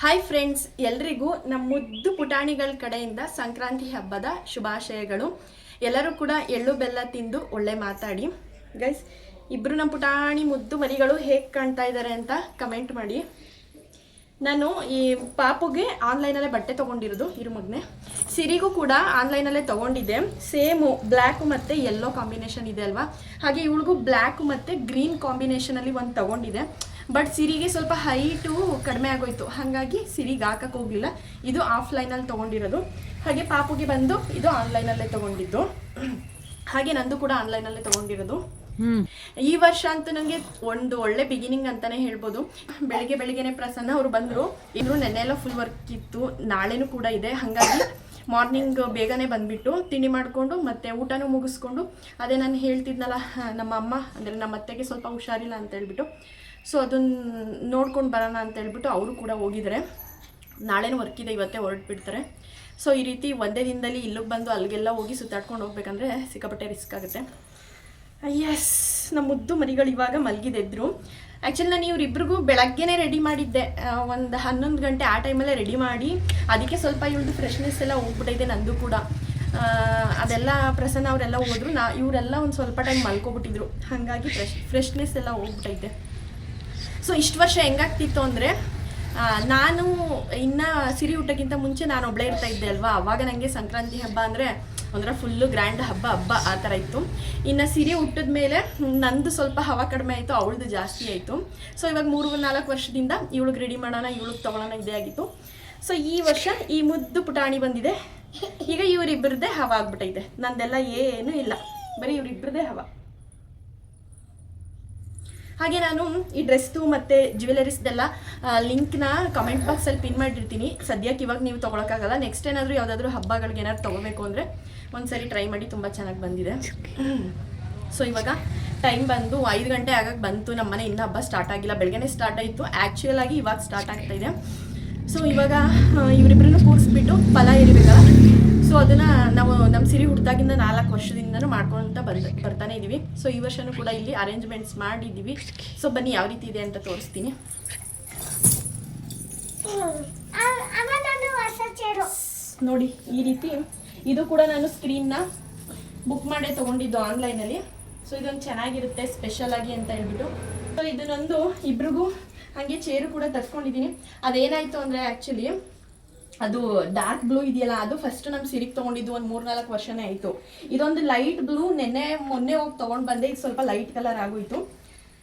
Hi friends ಎಲ್ರಿಗೂ ನಮ್ಮ ಮುದ್ದು ಪುಟಾಣಿಗಳ ಕಡೆಯಿಂದ ಸಂಕ್ರಾಂತಿ ಹಬ್ಬದ ಶುಭಾಶಯಗಳು. ಎಲ್ಲರೂ ಕೂಡ ಎಳ್ಳು ಬೆಲ್ಲ ತಿಂದು ಒಳ್ಳೆ ಮಾತಾಡಿ. ಗೈಸ್ ಇಬ್ಬರು ನಮ್ಮ ಪುಟಾಣಿ ಮುದ್ದು ಮರಿಗಳು ಹೇಗೆ ಕಾಣ್ತಾ ಇದ್ದಾರೆ ಅಂತ ಕಮೆಂಟ್ ಮಾಡಿ. ನಾನು ಈ ಪಾಪುಗೆ ಆನ್ಲೈನಲ್ಲೇ ಬಟ್ಟೆ ತೊಗೊಂಡಿರೋದು, ಇರು ಮಗನೆ. ಸಿರಿಗೂ ಕೂಡ ಆನ್ಲೈನಲ್ಲೇ ತೊಗೊಂಡಿದ್ದೆ. ಸೇಮು ಬ್ಲ್ಯಾಕು ಮತ್ತು ಯೆಲ್ಲೋ ಕಾಂಬಿನೇಷನ್ ಇದೆ ಅಲ್ವಾ? ಹಾಗೆ ಇವಳಿಗೂ ಬ್ಲ್ಯಾಕು ಮತ್ತು ಗ್ರೀನ್ ಕಾಂಬಿನೇಷನಲ್ಲಿ ಒಂದು ತೊಗೊಂಡಿದೆ ಬಟ್ ಸಿರಿಗೆ ಸ್ವಲ್ಪ ಹೈಟು ಕಡಿಮೆ ಆಗೋಯ್ತು. ಹಾಗಾಗಿ ಸಿರಿಗೆ ಹಾಕಕ್ಕೆ ಹೋಗಲಿಲ್ಲ. ಇದು ಆಫ್ಲೈನಲ್ಲಿ ತೊಗೊಂಡಿರೋದು. ಹಾಗೆ ಪಾಪುಗೆ ಬಂದು ಇದು ಆನ್ಲೈನಲ್ಲೇ ತೊಗೊಂಡಿದ್ದು. ಹಾಗೆ ನಂದು ಕೂಡ ಆನ್ಲೈನಲ್ಲೇ ತೊಗೊಂಡಿರೋದು. ಈ ವರ್ಷ ಅಂತೂ ನನಗೆ ಒಂದು ಒಳ್ಳೆ ಬಿಗಿನಿಂಗ್ ಅಂತಾನೆ ಹೇಳ್ಬೋದು. ಬೆಳಿಗ್ಗೆ ಬೆಳಿಗ್ಗೆನೆ ಪ್ರಸನ್ನ ಅವರು ಬಂದರು. ಇನ್ನೂ ನೆನ್ನೆ ಎಲ್ಲ ಫುಲ್ ವರ್ಕ್ ಇತ್ತು. ನಾಳೆನೂ ಕೂಡ ಇದೆ. ಹಾಗಾಗಿ ಮಾರ್ನಿಂಗ್ ಬೇಗನೆ ಬಂದ್ಬಿಟ್ಟು ತಿಂಡಿ ಮಾಡಿಕೊಂಡು ಮತ್ತೆ ಊಟನೂ ಮುಗಿಸ್ಕೊಂಡು, ಅದೇ ನಾನು ಹೇಳ್ತಿದ್ನಲ್ಲ ನಮ್ಮ ಅಮ್ಮ, ಅಂದರೆ ನಮ್ಮ ಅತ್ತೆಗೆ ಸ್ವಲ್ಪ ಹುಷಾರಿಲ್ಲ ಅಂತ ಹೇಳ್ಬಿಟ್ಟು. ಸೊ ಅದನ್ನ ನೋಡ್ಕೊಂಡು ಬರೋಣ ಅಂತ ಹೇಳ್ಬಿಟ್ಟು ಅವರು ಕೂಡ ಹೋಗಿದ್ದಾರೆ ನಾಳೆನೂ ಇದೆ, ಇವತ್ತೇ ಹೊರಟ್ಬಿಡ್ತಾರೆ. ಸೊ ಈ ರೀತಿ ಒಂದೇ ದಿನದಲ್ಲಿ ಇಲ್ಲಿಗೆ ಬಂದು ಅಲ್ಲಿಗೆಲ್ಲ ಹೋಗಿ ಸುತ್ತಾಡ್ಕೊಂಡು ಹೋಗ್ಬೇಕಂದ್ರೆ ಸಿಕ್ಕಾಪಟ್ಟೆ ರಿಸ್ಕ್ ಆಗುತ್ತೆ. ಎಸ್ ನಮ್ಮ ಮುದ್ದು ಮರಿಗಳು ಇವಾಗ ಮಲಗಿದೆದ್ರು. ಆ್ಯಕ್ಚುಲಿ ನಾನು ಇವರಿಬ್ರಿಗೂ ಬೆಳಗ್ಗೆನೇ ರೆಡಿ ಮಾಡಿದ್ದೆ. ಒಂದು ಹನ್ನೊಂದು ಗಂಟೆ ಆ ಟೈಮಲ್ಲೇ ರೆಡಿ ಮಾಡಿ. ಅದಕ್ಕೆ ಸ್ವಲ್ಪ ಇವ್ರದ್ದು ಫ್ರೆಶ್ನೆಸ್ ಎಲ್ಲ ಹೋಗ್ಬಿಟ್ಟೈತೆ ನಂದು ಕೂಡ. ಅದೆಲ್ಲ ಪ್ರಸನ್ನ ಅವರೆಲ್ಲ ಹೋದ್ರು. ನಾ, ಇವರೆಲ್ಲ ಒಂದು ಸ್ವಲ್ಪ ಟೈಮ್ ಮಲ್ಕೊಬಿಟ್ಟಿದ್ರು. ಹಾಗಾಗಿ ಫ್ರೆಶ್ ಫ್ರೆಶ್ನೆಸ್ ಎಲ್ಲ ಹೋಗ್ಬಿಟ್ಟೈತೆ ಸೊ ಇಷ್ಟು ವರ್ಷ ಹೆಂಗಾಗ್ತಿತ್ತು ಅಂದರೆ ನಾನು ಇನ್ನು ಸಿರಿ ಊಟಕ್ಕಿಂತ ಮುಂಚೆ ನಾನು ಒಬ್ಬಳೇ ಇರ್ತಾ ಇದ್ದೆ ಅಲ್ವಾ? ಅವಾಗ ನನಗೆ ಸಂಕ್ರಾಂತಿ ಹಬ್ಬ ಅಂದರೆ ಒಂಥರ ಫುಲ್ಲು ಗ್ರ್ಯಾಂಡ್ ಹಬ್ಬ ಹಬ್ಬ ಆ ಥರ ಇತ್ತು. ಇನ್ನು ಸೀರೆ ಹುಟ್ಟಿದ ಮೇಲೆ, ನಂದು ಸ್ವಲ್ಪ ಹವಾ ಕಡಿಮೆ ಆಯಿತು, ಅವಳದು ಜಾಸ್ತಿ ಆಯಿತು. ಸೊ ಇವಾಗ ಮೂರು, ನಾಲ್ಕು ವರ್ಷದಿಂದ ಇವಳಿಗೆ ರೆಡಿ ಮಾಡೋಣ, ಇವಳಿಗೆ ತೊಗೊಳೋಣ ಇದೇ ಆಗಿತ್ತು. ಸೊ ಈ ವರ್ಷ ಈ ಮುದ್ದು ಪುಟಾಣಿ ಬಂದಿದೆ. ಈಗ ಇವರಿಬ್ಬರದ್ದೇ ಹವ ಆಗ್ಬಿಟ್ಟೈತೆ ನಂದೆಲ್ಲ ಏನೂ ಇಲ್ಲ. ಬರೀ ಇವರಿಬ್ಬರದೇ ಹವಾ. ಹಾಗೆ ನಾನು ಈ ಡ್ರೆಸ್ದು ಮತ್ತು ಜ್ಯುವೆಲರೀಸ್ದೆಲ್ಲ ಲಿಂಕ್ನ ಕಮೆಂಟ್ ಬಾಕ್ಸಲ್ಲಿ ಪಿನ್ ಮಾಡಿರ್ತೀನಿ. ಸದ್ಯಕ್ಕೆ ಇವಾಗ ನೀವು ತೊಗೊಳಕ್ಕಾಗಲ್ಲ. ನೆಕ್ಸ್ಟ್ ಏನಾದರೂ ಯಾವುದಾದ್ರೂ ಹಬ್ಬಗಳಿಗೆ ಏನಾದ್ರು ತೊಗೋಬೇಕು ಅಂದರೆ ಒಂದ್ಸರಿ ಟ್ರೈ ಮಾಡಿ ತುಂಬ ಚೆನ್ನಾಗಿ ಬಂದಿದೆ. ಸೊ ಇವಾಗ ಟೈಮ್ ಬಂದು ಐದು ಗಂಟೆ ಆಗಕ್ಕೆ ಬಂತು. ನಮ್ಮ ಮನೆ ಇನ್ನೂ ಹಬ್ಬ ಸ್ಟಾರ್ಟ್ ಆಗಿಲ್ಲ. ಬೆಳಗ್ಗೆನೇ ಸ್ಟಾರ್ಟ್ ಆಯಿತು. ಆ್ಯಕ್ಚುಯಲ್ ಆಗಿ ಇವಾಗ ಸ್ಟಾರ್ಟ್ ಆಗ್ತಾ ಇದೆ. ಸೊ ಇವಾಗ ಇವರಿಬ್ಬರನ್ನು ಕೂರಿಸ್ಬಿಟ್ಟು ಫಲ ಎರಿಬೇಕಲ್ಲ? ಸೊ ಅದನ್ನ ನಾವು ನಮ್ಮ ಸಿರಿ ಹುಟ್ಟಿದಾಗಿಂದ ನಾಲ್ಕು ವರ್ಷದಿಂದನೂ ಮಾಡ್ಕೊಂತ ಬಂದ, ಬರ್ತಾನೆ ಇದೀವಿ. ಸೊ ಈ ವರ್ಷನೂ ಕೂಡ ಇಲ್ಲಿ ಅರೇಂಜ್ಮೆಂಟ್ಸ್ ಮಾಡಿದ್ದೀವಿ ಸೊ ಬನ್ನಿ ಯಾವ ರೀತಿ ಇದೆ ಅಂತ ತೋರಿಸ್ತೀನಿ. ನೋಡಿ, ಈ ರೀತಿ. ಇದು ಕೂಡ ನಾನು ಸ್ಕ್ರೀನ್ನ ಬುಕ್ ಮಾಡೇ ತೊಗೊಂಡಿದ್ದು ಆನ್ಲೈನಲ್ಲಿ ಸೊ ಇದೊಂದು ಚೆನ್ನಾಗಿರುತ್ತೆ ಸ್ಪೆಷಲ್ ಆಗಿ ಅಂತ ಹೇಳ್ಬಿಟ್ಟು. ಸೊ ಇದನ್ನೊಂದು ಇಬ್ರಿಗೂ ಹಾಗೆ ಚೇರು ಕೂಡ ತರ್ಸ್ಕೊಂಡಿದ್ದೀನಿ ಅದೇನಾಯಿತು ಅಂದರೆ ಆ್ಯಕ್ಚುಲಿ ಅದು ಡಾರ್ಕ್ ಬ್ಲೂ ಇದೆಯಲ್ಲ, ಅದು ಫಸ್ಟ್ ನಮ್ಮ ಸಿರಿಗೆ ತೊಗೊಂಡಿದ್ದು ಒಂದು ಮೂರ್ನಾಲ್ಕು ವರ್ಷನೇ ಆಯಿತು. ಇದೊಂದು ಲೈಟ್ ಬ್ಲೂ ನೆನ್ನೆ, ಮೊನ್ನೆ ಹೋಗಿ ತೊಗೊಂಡು ಬಂದೆ ಇದು ಸ್ವಲ್ಪ ಲೈಟ್ ಕಲರ್ ಆಗೋಯ್ತು.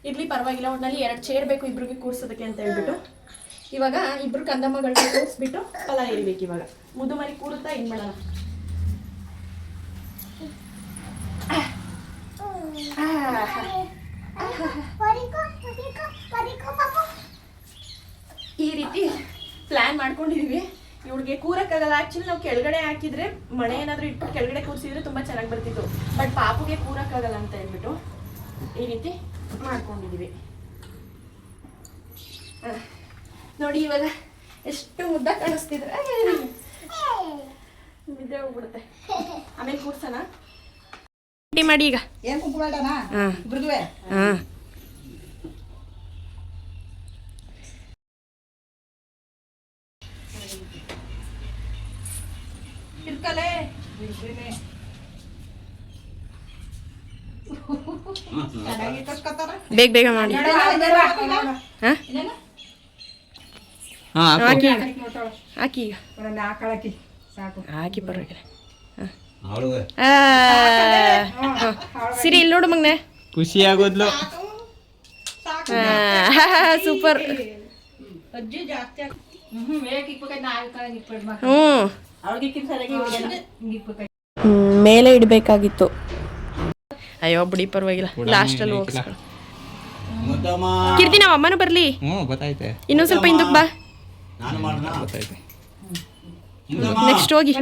ಇರ್ಲಿ ಪರವಾಗಿಲ್ಲ ಒಟ್ಟಿನಲ್ಲಿ ಎರಡು ಚೇರ್ ಬೇಕು ಇಬ್ರಿಗೆ ಕೂರ್ಸೋದಕ್ಕೆ ಅಂತ ಹೇಳ್ಬಿಟ್ಟು. ಇವಾಗ ಇಬ್ರು ಕಂದಮ್ಮಗಳನ್ನ ಕೂರಿಸ್ಬಿಟ್ಟು ಫಲ ಏರಿಬೇಕು ಇವಾಗ. ಮುದು ಮರಿ ಕೂರುತ್ತಾ ಏನು ಮಾಡೋಣ? ಈ ರೀತಿ ಪ್ಲ್ಯಾನ್ ಮಾಡ್ಕೊಂಡಿದೀವಿ. ಇವ್ಳಿಗೆ ಕೂರಕ್ಕಾಗಲ್ಲ. ಆಕ್ಚುಲಿ ನಾವು ಕೆಳಗಡೆ ಹಾಕಿದ್ರೆ ಮಣೆ ಏನಾದ್ರು ಇಟ್ಟು ಕೆಳಗಡೆ ಕೂರಿಸಿದ್ರೆ ತುಂಬಾ ಚೆನ್ನಾಗಿ ಬರ್ತಿತ್ತು. ಬಟ್ ಪಾಪುಗೆ ಕೂರಕ್ಕಾಗಲ್ಲ ಅಂತ ಹೇಳ್ಬಿಟ್ಟು ಈ ರೀತಿ ಮಾಡ್ಕೊಂಡಿದೀವಿ. ಆ, ನೋಡಿ ಇವಾಗ ಎಷ್ಟು ಮುದ್ದ ಕಾಣಿಸ್ತಿದ್ರೆ. ನಿದ್ರೆ ಹೋಗ್ಬಿಡುತ್ತೆ. ಆಮೇಲೆ ಕೂರ್ಸೋಣ. ಮಾಡಿ ಈಗ. ಏನ್ ಕುಂಕುಮ ಇಡೋಣ? ಇಬ್ರದುವೆ? ಹಾ. ಇರ್ಕಲೆ ಚೆನ್ನಾಗಿ ಕಟ್ಕೊತಾರ ಬೇಗ ಬೇಗ ಮಾಡಿ ಹಾ ಹಾಕಿ ಈಗ. ಹಾಕಿ ಈಗ ಹಾಕಳಕಿ ಸಾಕು ಹಾಕಿ ಪರವಾಗಿಲ್ಲ ಅವಳಿಗೆ ಆ, ಹ. ಸಿರಿ ಇಲ್ಲಿ ನೋಡು ಮಗ್ನೆ ಖುಷಿ ಆಗೋದ್ಲು ಸೂಪರ್ ಅಜ್ಜಿ ಜಾಸ್ತಿ ಹ್ಮ್ ಹೇಗೆ ಇಕ್ಬೇಕಾಯ್ತು ನಾ ಕಳೆಗೆ ಇಕ್ಬೇಡ ಹ್ಞೂ ಮೇಲೆ ಇಡಬೇಕಾಗಿತ್ತು. ಅಯ್ಯೋ ಬಿಡಿ ಪರವಾಗಿಲ್ಲ. ಲಾಸ್ಟ್ ಅಲ್ಲಿ ಮುದ್ದಮ್ಮ. ಕೀರ್ತಿ ನಮ್ಮ ಅಮ್ಮನೂ ಬರಲಿ. ಇನ್ನೊಂದು ಸ್ವಲ್ಪ ಹಿಂದಕ್ಕೆ ಬಾ. ನಾನು ಮಾಡೋಣ? ಗೊತ್ತಾಯ್ತು. ನೆಕ್ಸ್ಟ್ ಹೋಗಿ.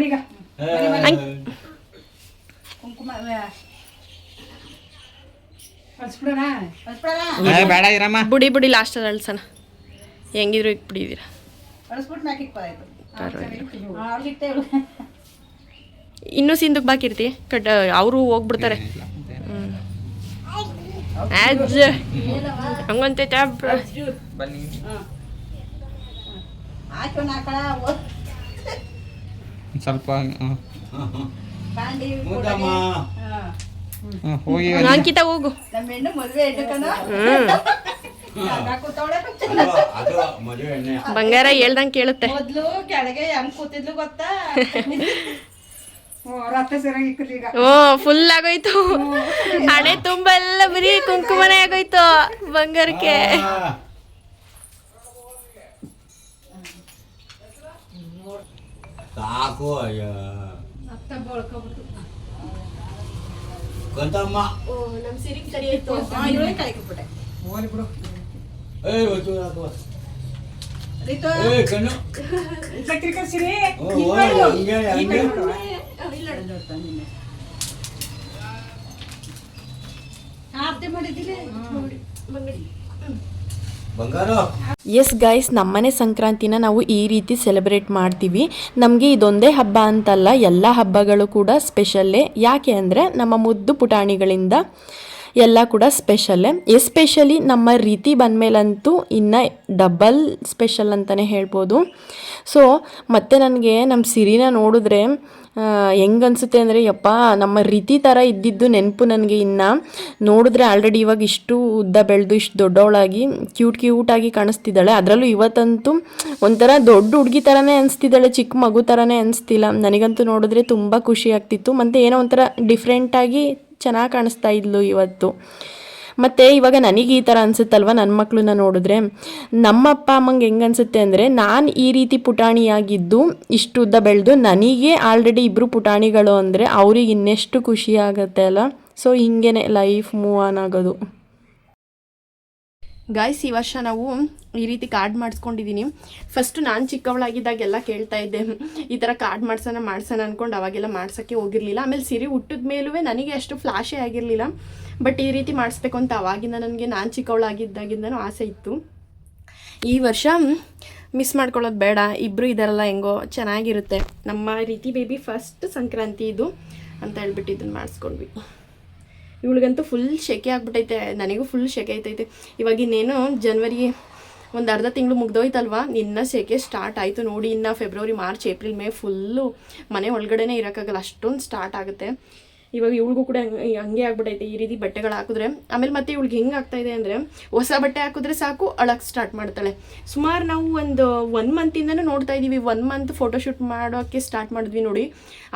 ಬೇಡ ಇರಮ್ಮ. ಬುಡಿ ಬುಡಿ ಲಾಸ್ಟಲ್ಲಿ ಅಳ್ಸಣ. ಹೆಂಗಿದ್ರು ಇಕ್ಬಿಟ್ಟಿದ್ದೀರಾ ಬಿಡಿದೀರ ಪರವಾಗಿಲ್ಲ. ಇನ್ನೂ ಸಿಂದಕ್ಕೆ ಬಾಕಿ ಇರ್ತಿ. ಕಟ್ ಅವರು ಹೋಗ್ಬಿಡ್ತಾರೆ. ಆಜ್. ಹಂಗಂತೈತೆ ಸ್ವಲ್ಪ ಅಂಕಿತ ಹೋಗು. ಮದುವೆ ಬಂಗಾರ ಹೇಳ್ದಂಗ್ ಕೇಳುತ್ತೆ. ಮೊದ್ಲು ಕೆಳಗೆ ಹೆಂಗ್ ಕೂತಿದ್ಲು ಗೊತ್ತಾ? ಓ ಫುಲ್ ಆಗೋಯ್ತು. ಹಣೆ ತುಂಬ ಎಲ್ಲ ಬರೀ ಕುಂಕುಮನೆ ಆಗೋಯ್ತು ಬಂಗಾರಕ್ಕೆ. ಸಾಕು ಅಯ್ಯ. ಅತ್ತ ಬಳ್ಕೊಬಿಟ್ಟು ಕಂತಮ್ಮ ನಮ್ ಸಿರಿ ಸರಿ ಆಯ್ತು. ಇವ್ಳಿಗೆ ಎಸ್ ಗೈಸ್ ನಮ್ಮನೆ ಸಂಕ್ರಾಂತಿನ ನಾವು ಈ ರೀತಿ ಸೆಲೆಬ್ರೇಟ್ ಮಾಡ್ತೀವಿ. ನಮಗೆ ಇದೊಂದೇ ಹಬ್ಬ ಅಂತಲ್ಲ ಎಲ್ಲ ಹಬ್ಬಗಳು ಕೂಡ ಸ್ಪೆಷಲ್ಲೇ ಯಾಕೆ ಅಂದರೆ ನಮ್ಮ ಮುದ್ದು ಪುಟಾಣಿಗಳಿಂದ ಎಲ್ಲ ಕೂಡ ಸ್ಪೆಷಲ್ಲೇ ಎಸ್ಪೆಷಲಿ ನಮ್ಮ ರೀತಿ ಬಂದಮೇಲಂತೂ ಇನ್ನು ಡಬಲ್ ಸ್ಪೆಷಲ್ ಅಂತಲೇ ಹೇಳ್ಬೋದು. ಸೊ, ಮತ್ತೆ ನನಗೆ ನಮ್ಮ ಸಿರಿನ ನೋಡಿದ್ರೆ ಹೆಂಗೆ ಅನಿಸುತ್ತೆ ಅಂದರೆ, ಯಪ್ಪ, ನಮ್ಮ ರೀತಿ ಥರ ಇದ್ದಿದ್ದು ನೆನಪು ನನಗೆ ಇನ್ನು. ನೋಡಿದ್ರೆ ಆಲ್ರೆಡಿ ಇವಾಗ ಇಷ್ಟು ಉದ್ದ ಬೆಳೆದು, ಇಷ್ಟು ದೊಡ್ಡವಳಾಗಿ, ಕ್ಯೂಟ್ ಕ್ಯೂಟಾಗಿ ಕಾಣಿಸ್ತಿದ್ದಾಳೆ. ಅದರಲ್ಲೂ ಇವತ್ತಂತೂ ಒಂಥರ ದೊಡ್ಡ ಹುಡುಗಿ ಥರನೇ ಅನಿಸ್ತಿದ್ದಾಳೆ, ಚಿಕ್ಕ ಮಗು ಥರನೇ ಅನಿಸ್ತಿಲ್ಲ. ನನಗಂತೂ ನೋಡಿದ್ರೆ ತುಂಬ ಖುಷಿ ಆಗ್ತಿತ್ತು. ಮತ್ತು ಏನೋ ಒಂಥರ ಡಿಫ್ರೆಂಟಾಗಿ ಚೆನ್ನಾಗಿ ಕಾಣಿಸ್ತಾ ಇದ್ಲು ಇವತ್ತು. ಮತ್ತು ಇವಾಗ ನನಗೆ ಈ ಥರ ಅನಿಸುತ್ತಲ್ವ? ನನ್ನ ಮಕ್ಕಳನ್ನ ನೋಡಿದ್ರೆ. ನಮ್ಮ ಅಪ್ಪ ಅಮ್ಮಂಗೆ ಹೆಂಗೆ ಅನಿಸುತ್ತೆ ಅಂದರೆ, ನಾನು ಈ ರೀತಿ ಪುಟಾಣಿಯಾಗಿದ್ದು, ಇಷ್ಟು ಉದ್ದ ಬೆಳೆದು ನನಗೆ ಆಲ್ರೆಡಿ ಇಬ್ಬರು ಪುಟಾಣಿಗಳು ಅಂದರೆ ಅವ್ರಿಗೆ ಇನ್ನೆಷ್ಟು ಖುಷಿ ಅಲ್ಲ? ಸೊ ಹಿಂಗೇನೆ ಲೈಫ್ ಮೂವ್ ಆನ್ ಆಗೋದು. ಗಾಯ್ಸ್ ಈ ವರ್ಷ ನಾವು ಈ ರೀತಿ ಕಾರ್ಡ್ ಮಾಡಿಸ್ಕೊಂಡಿದ್ದೀನಿ ಫಸ್ಟ್ ನಾನು ಚಿಕ್ಕವಳಾಗಿದ್ದಾಗೆಲ್ಲ ಕೇಳ್ತಾ ಇದ್ದೆ ಈ ಥರ ಕಾರ್ಡ್ ಮಾಡ್ಸೋಣ ಮಾಡ್ಸೋಣ ಅಂದ್ಕೊಂಡು ಅವಾಗೆಲ್ಲ ಮಾಡ್ಸೋಕ್ಕೆ ಹೋಗಿರಲಿಲ್ಲ. ಆಮೇಲೆ ಸಿರಿ ಹುಟ್ಟಿದ ಮೇಲೂ ನನಗೆ ಅಷ್ಟು ಫ್ಲಾಶೇ ಆಗಿರಲಿಲ್ಲ. ಬಟ್ ಈ ರೀತಿ ಮಾಡಿಸ್ಬೇಕು ಅಂತ ಅವಾಗಿಂದ ನನಗೆ ನಾನು ಚಿಕ್ಕವಳಾಗಿದ್ದಾಗಿಂದನೂ ಆಸೆ ಇತ್ತು. ಈ ವರ್ಷ ಮಿಸ್ ಮಾಡ್ಕೊಳ್ಳೋದು ಬೇಡ. ಇಬ್ಬರು ಇದಾರಲ್ಲ ಹೆಂಗೋ, ಚೆನ್ನಾಗಿರುತ್ತೆ. ನಮ್ಮ ರೀತಿ ಬೇಬಿ ಫಸ್ಟ್ ಸಂಕ್ರಾಂತಿ ಇದು ಅಂತ ಹೇಳ್ಬಿಟ್ಟು ಇದನ್ನು ಮಾಡಿಸ್ಕೊಂಡ್ವಿ. ಇವಳಿಗಂತೂ ಫುಲ್ ಶೆಕೆ ಆಗ್ಬಿಟ್ಟೈತೆ, ನನಗೂ ಫುಲ್ ಶೆಕೆ ಆಯ್ತೈತೆ ಇವಾಗ ಇನ್ನೇನು ಜನ್ವರಿ ಒಂದು ಅರ್ಧ ತಿಂಗಳು ಮುಗ್ದೋಯ್ತಲ್ವಾ? ಇನ್ನು ಸೆಕೆ ಸ್ಟಾರ್ಟ್ ಆಯಿತು ನೋಡಿ, ಇನ್ನು February March April May full ಮನೆ ಒಳಗಡೆನೇ ಇರೋಕ್ಕಾಗಲ್ಲ, ಅಷ್ಟೊಂದು ಸ್ಟಾರ್ಟ್ ಆಗುತ್ತೆ. ಇವಾಗ ಇವಳಿಗೂ ಕೂಡ ಹಂಗೆ ಆಗ್ಬಿಟ್ಟೈತೆ ಈ ರೀತಿ ಬಟ್ಟೆಗಳು ಹಾಕಿದ್ರೆ. ಆಮೇಲೆ ಮತ್ತೆ ಇವಳಿಗೆ ಹೆಂಗೆ ಆಗ್ತಾ ಇದೆ ಅಂದರೆ, ಹೊಸ ಬಟ್ಟೆ ಹಾಕಿದ್ರೆ ಸಾಕು ಅಳಕ್ಕೆ ಸ್ಟಾರ್ಟ್ ಮಾಡ್ತಾಳೆ. ಸುಮಾರು ನಾವು ಒಂದು ಒನ್ ಮಂತಿಂದನೂ ನೋಡ್ತಾ ಇದ್ದೀವಿ ಒನ್ ಮಂತ್ ಫೋಟೋಶೂಟ್ ಮಾಡೋಕ್ಕೆ ಸ್ಟಾರ್ಟ್ ಮಾಡಿದ್ವಿ ನೋಡಿ.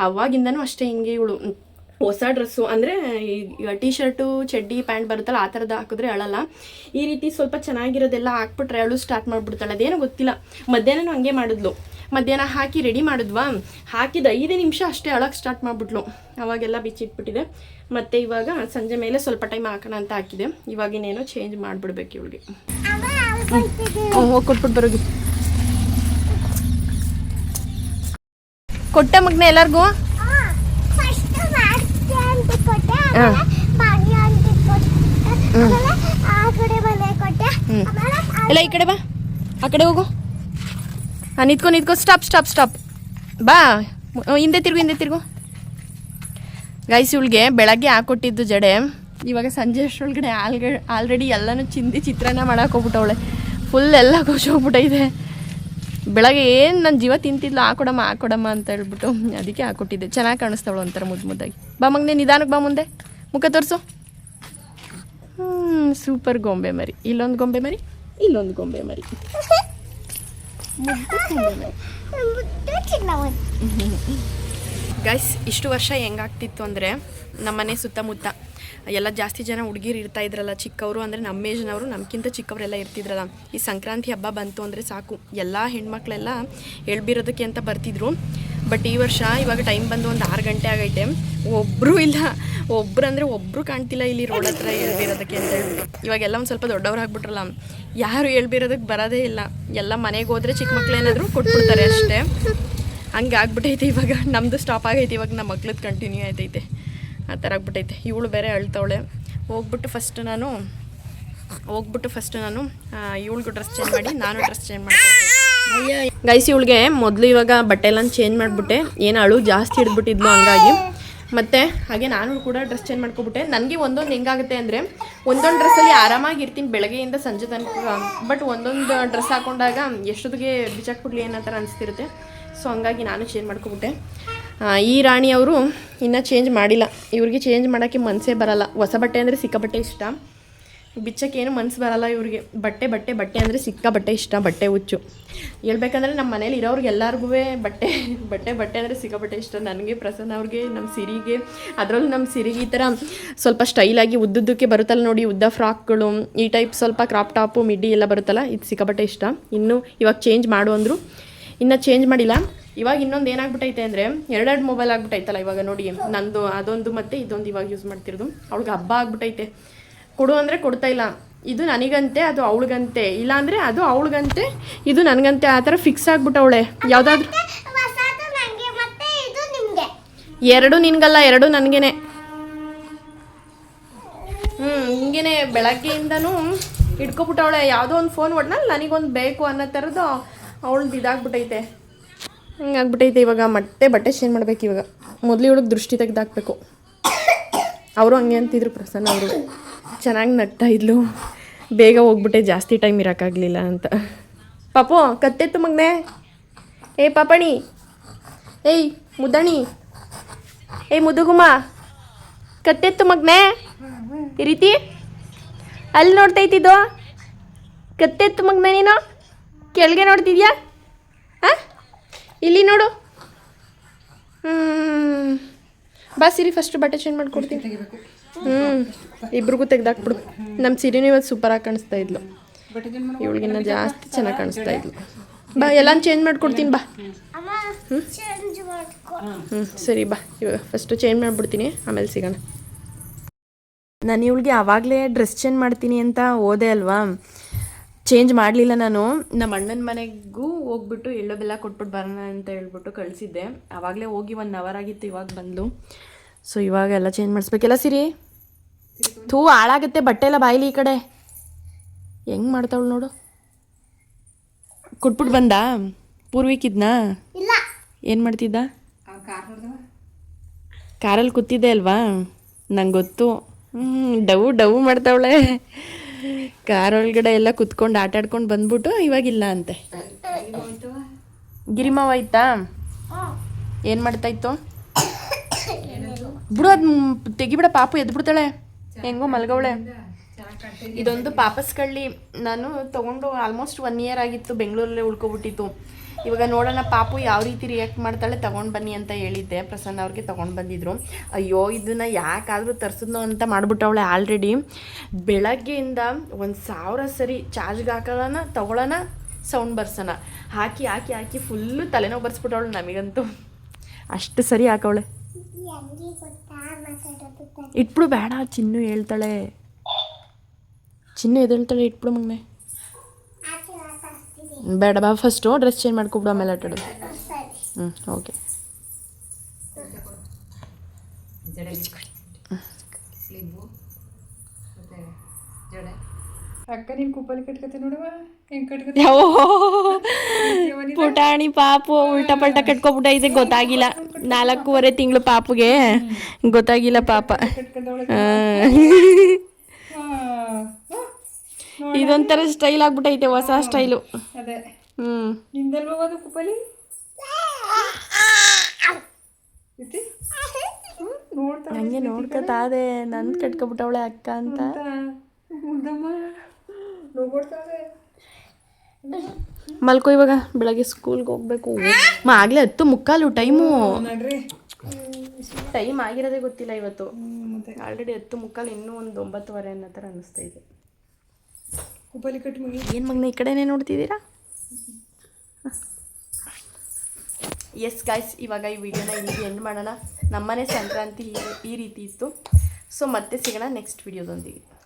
ಅವಾಗಿಂದನೂ ಅಷ್ಟೇ ಹಿಂಗೆ ಇವಳು. ಹೊಸ ಡ್ರೆಸ್ಸು ಅಂದರೆ ಈಗ ಟೀ ಶರ್ಟು ಚಡ್ಡಿ, ಪ್ಯಾಂಟ್ ಬರುತ್ತಲ್ಲ, ಆ ಥರದ್ದು ಹಾಕಿದ್ರೆ ಅಳಲ್ಲ. ಈ ರೀತಿ ಸ್ವಲ್ಪ ಚೆನ್ನಾಗಿರೋದೆಲ್ಲ ಹಾಕ್ಬಿಟ್ರೆ ಅಳು ಸ್ಟಾರ್ಟ್ ಮಾಡಿಬಿಡ್ತಾಳೆ. ಅದೇನೋ ಗೊತ್ತಿಲ್ಲ. ಮಧ್ಯಾಹ್ನನೂ ಹಂಗೆ ಮಾಡಿದ್ಲು. ಮಧ್ಯಾಹ್ನ ಹಾಕಿ ರೆಡಿ ಮಾಡಿದ್ವಾ? ಹಾಕಿದ ಐದು ನಿಮಿಷ ಅಷ್ಟೇ ಅಳಕ್ಕೆ ಸ್ಟಾರ್ಟ್ ಮಾಡಿಬಿಟ್ಲು. ಅವಾಗೆಲ್ಲ ಬಿಚ್ಚಿಟ್ಬಿಟ್ಟಿದೆ. ಮತ್ತು ಇವಾಗ ಸಂಜೆ ಮೇಲೆ ಸ್ವಲ್ಪ ಟೈಮ್ ಹಾಕೋಣ ಅಂತ ಹಾಕಿದೆ. ಇವಾಗ ಇವಾಗಿನೇನೋ ಚೇಂಜ್ ಮಾಡಿಬಿಡ್ಬೇಕು ಇವಳಿಗೆ. ಕೊಟ್ಬಿಟ್ಟು ಬರೋದು ಕೊಟ್ಟ ಮಗ್ನ ಎಲ್ಲರಿಗೂ? ಎಲ್ಲ ಈ ಕಡೆ ಬಾ. ಆ ಕಡೆ ಹೋಗು. ಹಾಂ ನಿಂತ್ಕೊ ನಿಂತ್ಕೊ. ಸ್ಟಾಪ್ ಸ್ಟಾಪ್ ಸ್ಟಾಪ್ ಬಾ. ಹಿಂದೆ ತಿರುಗು ಹಿಂದೆ ತಿರುಗು. ಗೈಸ್ ಇವಳಿಗೆ ಬೆಳಗ್ಗೆ ಹಾಕೊಟ್ಟಿದ್ದು ಜಡೆ. ಇವಾಗ ಸಂಜೆ ಅಷ್ಟೊಳಗಡೆ ಆಲ್ಗ ಆಲ್ರೆಡಿ ಎಲ್ಲನೂ ಚಿಂದಿ ಚಿತ್ರಾನ್ನ ಮಾಡಕ್ಕೆ ಹೋಗ್ಬಿಟ್ಟವಳೆ. ಫುಲ್ ಎಲ್ಲ ಹೋಗ್ಬಿಟ್ಟೈತೆ ಬೆಳಗ್ಗೆ ಏನು ನನ್ನ ಜೀವ ತಿಂತಿದ್ಲು ಹಾಕೊಡಮ್ಮ ಹಾಕೊಡಮ್ಮ ಅಂತ ಹೇಳ್ಬಿಟ್ಟು ಅದಕ್ಕೆ ಹಾಕೊಟ್ಟಿದ್ದೆ. ಚೆನ್ನಾಗಿ ಕಾಣಿಸ್ತಾವಳು ಒಂಥರ ಮುದ್ದು ಮುದ್ದಾಗಿ. ಬಾ ಮಗನೆ ನಿಧಾನಕ್ಕೆ ಬಾ ಮುಂದೆ. ಮುಖ ತೋರಿಸು ಸೂಪರ್ ಗೊಂಬೆ ಮರಿ. ಇಲ್ಲೊಂದು ಗೊಂಬೆ ಮರಿ, ಇಲ್ಲೊಂದು ಗೊಂಬೆ ಮರಿ. ಗೈಸ್ ಇಷ್ಟು ವರ್ಷ ಹೆಂಗಾಗ್ತಿತ್ತು ಅಂದರೆ ನಮ್ಮನೆ ಸುತ್ತಮುತ್ತ ಎಲ್ಲ ಜಾಸ್ತಿ ಜನ ಹುಡುಗಿರು ಇರ್ತಾ ಇದ್ರಲ್ಲ, ಚಿಕ್ಕವರು ಅಂದರೆ ನಮ್ಮ ಏಜ್ನವರು ನಮಗಿಂತ ಚಿಕ್ಕವರೆಲ್ಲ ಇರ್ತಿದ್ರಲ್ಲ, ಈ ಸಂಕ್ರಾಂತಿ ಹಬ್ಬ ಬಂತು ಅಂದರೆ ಸಾಕು. ಎಲ್ಲ ಹೆಣ್ಮಕ್ಳೆಲ್ಲ ಎಳ್ಬಿರೋದಕ್ಕೆ ಅಂತ ಬರ್ತಿದ್ರು. ಬಟ್ ಈ ವರ್ಷ ಇವಾಗ ಟೈಮ್ ಬಂದು ಒಂದು ಆರು ಗಂಟೆ ಆಗೈತೆ. ಒಬ್ಬರು ಇಲ್ಲ. ಒಬ್ರು ಅಂದರೆ ಒಬ್ಬರು ಕಾಣ್ತಿಲ್ಲ ಇಲ್ಲಿ ರೋಡ್ ಹತ್ರ ಹೇಳ್ಬಿರೋದಕ್ಕೆ ಅಂತ ಹೇಳ್ಬಿಟ್ಟು. ಇವಾಗೆಲ್ಲ ಒಂದು ಸ್ವಲ್ಪ ದೊಡ್ಡವ್ರು ಆಗ್ಬಿಟ್ರಲ್ಲ. ಯಾರು ಹೇಳ್ಬಿರೋದಕ್ಕೆ ಬರೋದೇ ಇಲ್ಲ. ಎಲ್ಲ ಮನೆಗೆ ಹೋದರೆ ಚಿಕ್ಕ ಮಕ್ಳೇನಾದರೂ ಕೊಟ್ಬಿಡ್ತಾರೆ ಅಷ್ಟೇ. ಹಂಗೆ ಆಗ್ಬಿಟ್ಟೈತೆ ಇವಾಗ. ನಮ್ಮದು ಸ್ಟಾಪ್ ಆಗೈತೆ ಇವಾಗ. ನಮ್ಮ ಮಕ್ಳದ್ದು ಕಂಟಿನ್ಯೂ ಆಯ್ತೈತೆ ಆ ಥರ ಆಗ್ಬಿಟ್ಟೈತೆ ಇವಳು ಬೇರೆ ಅಳ್ತವಳೆ. ಹೋಗ್ಬಿಟ್ಟು ಫಸ್ಟ್ ನಾನು, ಹೋಗ್ಬಿಟ್ಟು ಫಸ್ಟ್ ನಾನು ಇವಳಿಗೂ ಡ್ರೆಸ್ ಚೇಂಜ್ ಮಾಡಿ, ನಾನು ಡ್ರೆಸ್ ಚೇಂಜ್ ಮಾಡ್ತೀನಿ ಗೈಸ್ ಇವಳಿಗೆ ಮೊದಲು ಇವಾಗ ಬಟ್ಟೆ ಎಲ್ಲ ಚೇಂಜ್ ಮಾಡಿಬಿಟ್ಟೆ. ಏನು ಅಳು ಜಾಸ್ತಿ ಇಡ್ಬಿಟ್ಟಿದ್ಲು ಹಂಗಾಗಿ. ಮತ್ತು ಹಾಗೆ ನಾನು ಕೂಡ ಡ್ರೆಸ್ ಚೇಂಜ್ ಮಾಡ್ಕೊಬಿಟ್ಟೆ. ನನಗೆ ಒಂದೊಂದು ಹೆಂಗಾಗುತ್ತೆ ಅಂದರೆ, ಒಂದೊಂದು ಡ್ರೆಸ್ಸಲ್ಲಿ ಆರಾಮಾಗಿ ಇರ್ತೀನಿ ಬೆಳಗ್ಗೆಯಿಂದ ಸಂಜೆ ತನಕ. ಬಟ್ ಒಂದೊಂದು ಡ್ರೆಸ್ ಹಾಕೊಂಡಾಗ ಎಷ್ಟೊತ್ತಿಗೆ ಬಿಚ್ಚಾಕ್ಬಿಡ್ಲಿ ಅನ್ನೋ ಥರ ಅನಿಸ್ತಿರುತ್ತೆ. ಸೊ ಹಂಗಾಗಿ ನಾನು ಚೇಂಜ್ ಮಾಡ್ಕೊಬಿಟ್ಟೆ. ಈ ರಾಣಿ ಅವರು ಇನ್ನೂ ಚೇಂಜ್ ಮಾಡಿಲ್ಲ. ಇವ್ರಿಗೆ ಚೇಂಜ್ ಮಾಡೋಕ್ಕೆ ಮನಸ್ಸೇ ಬರಲ್ಲ. ಹೊಸ ಬಟ್ಟೆ ಅಂದರೆ ಸಿಕ್ಕಾಬಟ್ಟೆ ಇಷ್ಟ. ಬಿಚ್ಚಕ್ಕೇನು ಮನ್ಸು ಬರಲ್ಲ ಇವ್ರಿಗೆ. ಬಟ್ಟೆ ಬಟ್ಟೆ ಬಟ್ಟೆ ಅಂದರೆ ಸಿಕ್ಕ ಬಟ್ಟೆ ಇಷ್ಟ, ಬಟ್ಟೆ ಹುಚ್ಚು. ಹೇಳ್ಬೇಕಂದ್ರೆ ನಮ್ಮ ಮನೇಲಿ ಇರೋರ್ಗೆ ಎಲ್ಲರಿಗೂ ಬಟ್ಟೆ ಬಟ್ಟೆ ಬಟ್ಟೆ ಅಂದರೆ ಸಿಕ್ಕಾಬಟ್ಟೆ ಇಷ್ಟ. ನನಗೆ, ಪ್ರಸನ್ನ ಅವ್ರಿಗೆ ನಮ್ಮ ಸಿರಿಗೆ. ಅದರಲ್ಲೂ ನಮ್ಮ ಸಿರಿಗೆ ಈ ಥರ ಸ್ವಲ್ಪ ಸ್ಟೈಲಾಗಿ ಉದ್ದುದ್ದಕ್ಕೆ ಬರುತ್ತಲ್ಲ ನೋಡಿ, ಉದ್ದ ಫ್ರಾಕ್ಗಳು, ಈ ಟೈಪ್ ಸ್ವಲ್ಪ ಕ್ರಾಪ್ ಟಾಪು ಮಿಡ್ಡಿ ಎಲ್ಲ ಬರುತ್ತಲ್ಲ, ಇದು ಸಿಕ್ಕಾಬಟ್ಟೆ ಇಷ್ಟ. ಇನ್ನು ಇವಾಗ ಚೇಂಜ್ ಮಾಡು ಅಂದರು. ಇನ್ನು ಚೇಂಜ್ ಮಾಡಿಲ್ಲ. ಇವಾಗ ಇನ್ನೊಂದು ಏನಾಗ್ಬಿಟ್ಟೈತೆ ಅಂದರೆ ಎರಡೆರಡು ಮೊಬೈಲ್ ಆಗ್ಬಿಟ್ಟೈತಲ್ಲ ಇವಾಗ ನೋಡಿ, ನಂದು ಅದೊಂದು ಮತ್ತು ಇದೊಂದು ಇವಾಗ ಯೂಸ್ ಮಾಡ್ತಿರೋದು. ಅವ್ಳಿಗೆ ಹಬ್ಬ ಆಗ್ಬಿಟ್ಟೈತೆ ಕೊಡು ಅಂದರೆ ಕೊಡ್ತಾ ಇಲ್ಲ. ಇದು ನನಗಂತೆ ಅದು ಅವಳಿಗಂತೆ. ಇಲ್ಲಾಂದರೆ ಅದು ಅವಳಿಗಂತೆ ಇದು ನನಗಂತೆ. ಆ ಥರ ಫಿಕ್ಸ್ ಆಗ್ಬಿಟ್ಟವಳೆ. ಯಾವುದಾದ್ರೂ ಎರಡು ನಿನ್ಗಲ್ಲ ಎರಡು ನನಗೇನೆ. ಹ್ಞೂ ಹಿಂಗೇನೆ ಬೆಳಗ್ಗೆಯಿಂದನೂ ಇಟ್ಕೊಬಿಟ್ಟವಳೆ ಯಾವುದೋ ಒಂದು ಫೋನ್ ಒಡ್ನಲ್ಲಿ ನನಗೊಂದು ಬೇಕು ಅನ್ನೋ ಥರದ್ದು ಅವಳದ್ದು ಇದಾಗ್ಬಿಟ್ಟೈತೆ. ಹಿಂಗಾಗ್ಬಿಟ್ಟೈತೆ ಇವಾಗ. ಮತ್ತೆ ಬಟ್ಟೆ ಚೇಂಜ್ ಮಾಡ್ಬೇಕು ಇವಾಗ ಮೊದಲು ಇವಳಿಗೆ ದೃಷ್ಟಿ ತೆಗೆದಾಕ್ಬೇಕು. ಅವರು ಹಂಗೆ ಅಂತಿದ್ರು ಪ್ರಸನ್ನ ಅವರು. ಚೆನ್ನಾಗಿ ನಗ್ತಾ ಇದ್ಲು. ಬೇಗ ಹೋಗ್ಬಿಟ್ಟೆ, ಜಾಸ್ತಿ ಟೈಮ್ ಇರೋಕ್ಕಾಗಲಿಲ್ಲ ಅಂತ. ಪಾಪು, ಕತ್ತೆತ್ತು ಮಗ್ನೆ. ಏ, ಪಾಪಣಿ. ಏಯ್, ಮುದಣಿ. ಏಯ್ ಮುದುಗುಮ. ಕತ್ತೆತ್ತು ಮಗ್ನೆ. ಈ ರೀತಿ. ಅಲ್ಲಿ ನೋಡ್ತಾ ಇದ್ದಿದ್ದು? ಕತ್ತೆತ್ತು ಮಗ್ನೆ ನೀನು? ಕೆಳಗೆ ನೋಡ್ತಿದ್ಯಾ? ಹಾಂ ಇಲ್ಲಿ ನೋಡು. ಹ್ಞೂ ಬಾ, ಸಿರಿ ಫಸ್ಟ್ ಬಟ್ಟೆ ಚೇಂಜ್ ಮಾಡ್ಕೊಡ್ತೀನಿ. ಹ್ಞೂ ಇಬ್ರಿಗೂ ತೆಗ್ದಾಕ್ಬಿಡು. ನಮ್ಮ ಸಿರಿನೂ ಇವತ್ತು ಸೂಪರಾಗಿ ಕಾಣಿಸ್ತಾ ಇದ್ಲು. ಇವಳಿಗಿನ್ನ ಜಾಸ್ತಿ ಚೆನ್ನಾಗಿ ಕಾಣಿಸ್ತಾ ಇದ್ಲು. ಬಾ ಎಲ್ಲ ಚೇಂಜ್ ಮಾಡ್ಕೊಡ್ತೀನಿ ಬಾ. ಹ್ಞೂ ಸರಿ ಬಾ. ಇವಾಗ ಫಸ್ಟು ಚೇಂಜ್ ಮಾಡಿಬಿಡ್ತೀನಿ ಆಮೇಲೆ ಸಿಗೋಣ. ನಾನು ಇವಳಿಗೆ ಆವಾಗಲೇ ಡ್ರೆಸ್ ಚೇಂಜ್ ಮಾಡ್ತೀನಿ ಅಂತ ಓದೆ ಅಲ್ವಾ? ಚೇಂಜ್ ಮಾಡಲಿಲ್ಲ ನಾನು. ನಮ್ಮ ಅಣ್ಣನ ಮನೆಗೂ ಹೋಗ್ಬಿಟ್ಟು ಎಳ್ಳು ಬೆಲ್ಲ ಕೊಟ್ಬಿಟ್ಟು ಬರೋಣ ಅಂತ ಹೇಳ್ಬಿಟ್ಟು ಕಳಿಸಿದ್ದೆ. ಆವಾಗಲೇ ಹೋಗಿ ಒನ್ ಅವರ್ ಆಗಿತ್ತು ಇವಾಗ ಬಂದು ಸೊ ಇವಾಗ ಎಲ್ಲ ಚೇಂಜ್ ಮಾಡಿಸ್ಬೇಕೆಲ್ಲ ಸಿರಿ? ಥೂ ಹಾಳಾಗುತ್ತೆ ಬಟ್ಟೆ ಎಲ್ಲ ಬಾಯಿಲಿ ಈ ಕಡೆ. ಹೆಂಗೆ ಮಾಡ್ತಾವಳು ನೋಡು. ಕೊಟ್ಬಿಟ್ಟು ಬಂದ? ಪೂರ್ವಿಕಿದ್ನಾ ಇಲ್ಲ. ಏನು ಮಾಡ್ತಿದ್ದ? ಕಾರಲ್ಲಿ ಕೂತಿದ್ದೆ ಅಲ್ವಾ? ನಂಗೆ ಗೊತ್ತು. ಹ್ಞೂ ಡವ್ ಡವ್ ಮಾಡ್ತಾವಳೆ. ಕಾರ್ ಒಳಗಡೆ ಎಲ್ಲ ಕುತ್ಕೊಂಡು ಆಟ ಆಡ್ಕೊಂಡು ಬಂದ್ಬಿಟ್ಟು ಇವಾಗಿಲ್ಲ ಅಂತೆ. ಗಿರಿಮಾವ ಆಯ್ತಾ ಏನು ಮಾಡ್ತಾ ಇತ್ತು? ಬಿಡು ಅದು ತೆಗಿಬಿಡ ಪಾಪು ಎದ್ದು ಬಿಡ್ತಾಳೆ ಹೆಂಗೋ ಮಲ್ಗವಳೆ. ಇದೊಂದು ಪಾಪಸ್ ಕಳ್ಳಿ. ನಾನು ತಗೊಂಡು ಆಲ್ಮೋಸ್ಟ್ ಒನ್ ಇಯರ್ ಆಗಿತ್ತು ಬೆಂಗಳೂರಲ್ಲೇ ಉಳ್ಕೊಬಿಟ್ಟಿತ್ತು. ಇವಾಗ ನೋಡೋಣ ಪಾಪು ಯಾವ ರೀತಿ ರಿಯಾಕ್ಟ್ ಮಾಡ್ತಾಳೆ, ತಗೊಂಡು ಬನ್ನಿ ಅಂತ ಹೇಳಿದ್ದೆ. ಪ್ರಸನ್ನ ಅವ್ರಿಗೆ ತೊಗೊಂಡು ಬಂದಿದ್ರು. ಅಯ್ಯೋ, ಇದನ್ನ ಯಾಕಾದರೂ ತರಿಸಿದ್ನೋ ಅಂತ ಮಾಡಿಬಿಟ್ಟವಳೆ ಆಲ್ರೆಡಿ ಬೆಳಗ್ಗೆಯಿಂದ ಒಂದು ಸಾವಿರ ಸರಿ ಚಾರ್ಜ್ಗೆ ಹಾಕೋಣ ತೊಗೊಳೋಣ ಸೌಂಡ್ ಬರ್ಸೋಣ. ಹಾಕಿ ಹಾಕಿ ಹಾಕಿ ಫುಲ್ಲು ತಲೆನೋವು ಬರ್ಸ್ಬಿಟ್ಟವಳು ನಮಗಂತೂ. ಅಷ್ಟು ಸರಿ ಹಾಕವಳೆ. ಇಟ್ಬಿಡು ಬೇಡ ಚಿನ್ನು ಹೇಳ್ತಾಳೆ. ಚಿನ್ನು ಎದ್ದೇಳ್ತಾಳೆ ಇಟ್ಬಿಡು ಮಗನೆ. ಬೇಡ ಬಾ ಫಸ್ಟು ಡ್ರೆಸ್ ಚೇಂಜ್ ಮಾಡ್ಕೊಬಿಡು ಆಮೇಲೆ ಆಟಾಡೋದು. ಸರಿ. ಹ್ಞೂ ಓಕೆ ಜಡೆ ಸ್ಲಿಬ್ಬು ಮತ್ತೆ ಜಡೆ ನೀನ್ ನೋಡುವ ಹೆಂಗ್ ಕಟ್ಕತೆ ಪುಟಾಣಿ ಪಾಪು ಉಲ್ಟಾ ಪಲ್ಟಾ ಕಟ್ಕೊಬಿಟ್ಟೈತೆ ಗೊತ್ತಾಗಿಲ್ಲ. ನಾಲ್ಕೂವರೆ ತಿಂಗಳು ಪಾಪುಗೆ ಗೊತ್ತಾಗಿಲ್ಲ ಪಾಪ. ಇದೊಂಥರ ಸ್ಟೈಲ್ ಆಗ್ಬಿಟ್ಟೈತೆ ಹೊಸ ಸ್ಟೈಲು ಅದೇ. ಹ್ಞೂ ನಿಂದಲ್ವ ಅದು ಕುಪ್ಪಲಿ? ಹ್ಮ್, ಹಂಗೆ ನೋಡ್ಕೊತಾದೆ ನಂದು ಕಟ್ಕೊಬಿಟ್ಟವಳೆ ಅಕ್ಕ ಅಂತ. ಮಲ್ಕೋ ಇವಾಗ ಬೆಳಗ್ಗೆ ಸ್ಕೂಲ್ಗೆ ಹೋಗ್ಬೇಕು. ಮಾ ಆಗ್ಲೇ ಹತ್ತು ಮುಕ್ಕಾಲು ಟೈಮು. ಟೈಮ್ ಆಗಿರೋದೇ ಗೊತ್ತಿಲ್ಲ ಇವತ್ತು. ಆಲ್ರೆಡಿ ಹತ್ತು ಮುಕ್ಕಾಲು ಇನ್ನೂ ಒಂದು ಒಂಬತ್ತುವರೆ ಅನ್ನೋ ಥರ ಅನ್ನಿಸ್ತಾ ಇದೆ. ಏನು ಮಗ್ನ ಈ ಕಡೆನೇ ನೋಡ್ತಿದ್ದೀರಾ? ಎಸ್ ಗಾಯ್ಸ್ ಇವಾಗ ಈ ವಿಡಿಯೋನ ಇಲ್ಲಿ ಎಂಡ್ ಮಾಡೋಣ. ನಮ್ಮನೆ ಸಂಕ್ರಾಂತಿ ಈ- ಈ ರೀತಿ ಇತ್ತು. ಸೊ ಮತ್ತೆ ಸಿಗೋಣ ನೆಕ್ಸ್ಟ್ ವಿಡಿಯೋದೊಂದಿಗೆ